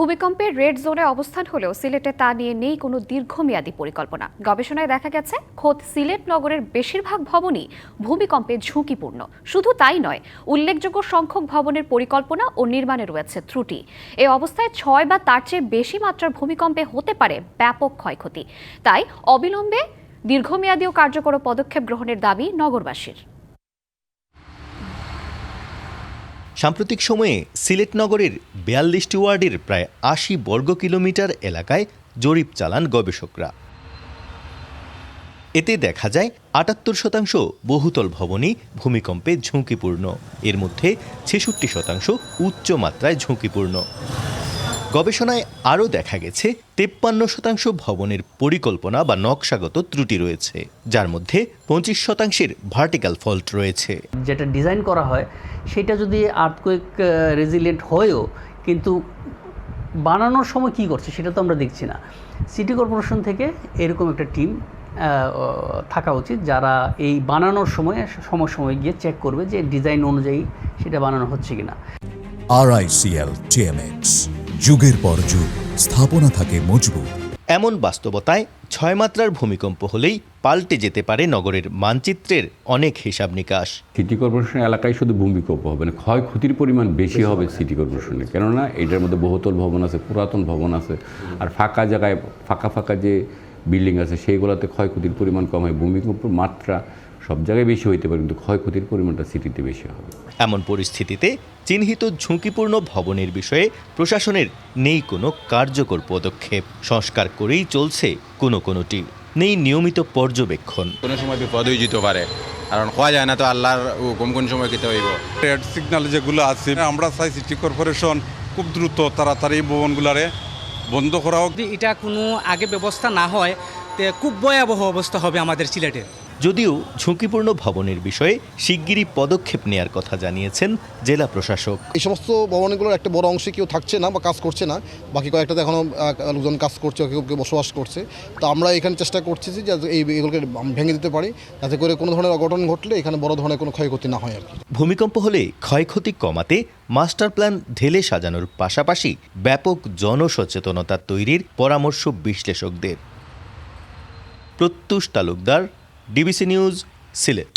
ভূমিকম্পের রেড জোনে অবস্থান হলেও সিলেটে তা নিয়ে নেই কোনো দীর্ঘমেয়াদী পরিকল্পনা। গবেষণায় দেখা গেছে, খোদ সিলেট নগরের বেশিরভাগ ভবনই ভূমিকম্পে ঝুঁকিপূর্ণ। শুধু তাই নয়, উল্লেখযোগ্য সংখ্যক ভবনের পরিকল্পনা ও নির্মাণে রয়েছে ত্রুটি। এ অবস্থায় ছয় বা তার চেয়ে বেশি মাত্রার ভূমিকম্পে হতে পারে ব্যাপক ক্ষয়ক্ষতি। তাই অবিলম্বে দীর্ঘমেয়াদী ও কার্যকর পদক্ষেপ গ্রহণের দাবি নগরবাসীর। সাম্প্রতিক সময়ে সিলেট নগরের বিয়াল্লিশটি ওয়ার্ডের প্রায় আশি বর্গ কিলোমিটার এলাকায় জরিপ চালান গবেষকরা। এতে দেখা যায়, আটাত্তর শতাংশ বহুতল ভবনই ভূমিকম্পে ঝুঁকিপূর্ণ। এর মধ্যে ছেষট্টি শতাংশ উচ্চ মাত্রায় ঝুঁকিপূর্ণ। গবেষণায় আরও দেখা গেছে তেপ্পান্ন শতাংশ ভবনের পরিকল্পনা বা নকশাগত ত্রুটি রয়েছে যার মধ্যে পঁচিশ শতাংশের ভার্টিক্যাল ফল্ট রয়েছে। যেটা ডিজাইন করা হয় সেটা যদি আর্থকুয়েক রেজিলিয়েন্ট হয়েও কিন্তু বানানোর সময় কি করছে সেটা তো আমরা দেখছি না। সিটি কর্পোরেশন থেকে এরকম একটা টিম থাকা উচিত যারা এই বানানোর সময় সময় সময় গিয়ে চেক করবে যে ডিজাইন অনুযায়ী সেটা বানানো হচ্ছে কিনা। আরআইসিএল টিএমএক্স যুগের পর যুগ স্থাপনা থাকে মজবুত। এমন বাস্তবতায় ছয় মাত্রার ভূমিকম্প হলেই পাল্টে যেতে পারে নগরের মানচিত্রের অনেক হিসাব নিকাশ। সিটি কর্পোরেশনের এলাকায় শুধু ভূমিকম্প হবে না ক্ষয়ক্ষতির পরিমাণ বেশি হবে সিটি কর্পোরেশনে কেননা এটার মধ্যে বহুতল ভবন আছে পুরাতন ভবন আছে আর ফাঁকা জায়গায় ফাঁকা ফাঁকা যে বিল্ডিং আছে সেইগুলোতে ক্ষয়ক্ষতির পরিমাণ কম হয় ভূমিকম্প মাত্রা সব জায়গায় বেশি হইতে পারে কিন্তু ক্ষয়ক্ষতির পরিমাণটা সিটিতে বেশি হবে। এমন পরিস্থিতিতে চিহ্নিত ঝুঁকিপূর্ণ ভবনের বিষয়ে প্রশাসনের নেই কোনো কার্যকর পদক্ষেপ। সংস্কার করেই চলছে কোনো কোনোটি নেই নিয়মিত পর্যবেক্ষণ। কোনো সময় বিপদ হয়ে যেতে পারে। কারণ হওয়া যায় না তো আল্লাহর কোন কোন সময় খেতে হইব। রেড সিগন্যাল যেগুলো আছে আমরা চাই সিটি কর্পোরেশন খুব দ্রুত তাড়াতাড়ি ভবনগুলারে বন্ধ করা হোক এটা কোনো আগে ব্যবস্থা না হয় খুব ভয়াবহ অবস্থা হবে আমাদের সিলেটে। যদিও ঝুঁকিপূর্ণ ভবনের বিষয়ে শিগগিরই পদক্ষেপ নেয়ার কথা জানিয়েছেন জেলা প্রশাসক। এই সমস্ত ভবনগুলোর একটা বড় অংশে কেউ থাকছে না বা কাজ করছে না। বাকি কয়েকটাতে এখনও লোকজন কাজ করছে কেউ কেউ বসবাস করছে। তো আমরা এখানে চেষ্টা করছি যে এই এগুলোকে ভেঙে দিতে পারি যাতে করে কোনো ধরনের অঘটন ঘটলে এখানে বড় ধরনের কোনো ক্ষয়ক্ষতি না হয় আর কি। ভূমিকম্প হলে ক্ষয়ক্ষতি কমাতে মাস্টার প্ল্যান ঢেলে সাজানোর পাশাপাশি ব্যাপক জনসচেতনতা তৈরির পরামর্শ বিশ্লেষকদের। Pratyush Talukdar DBC news Sylhet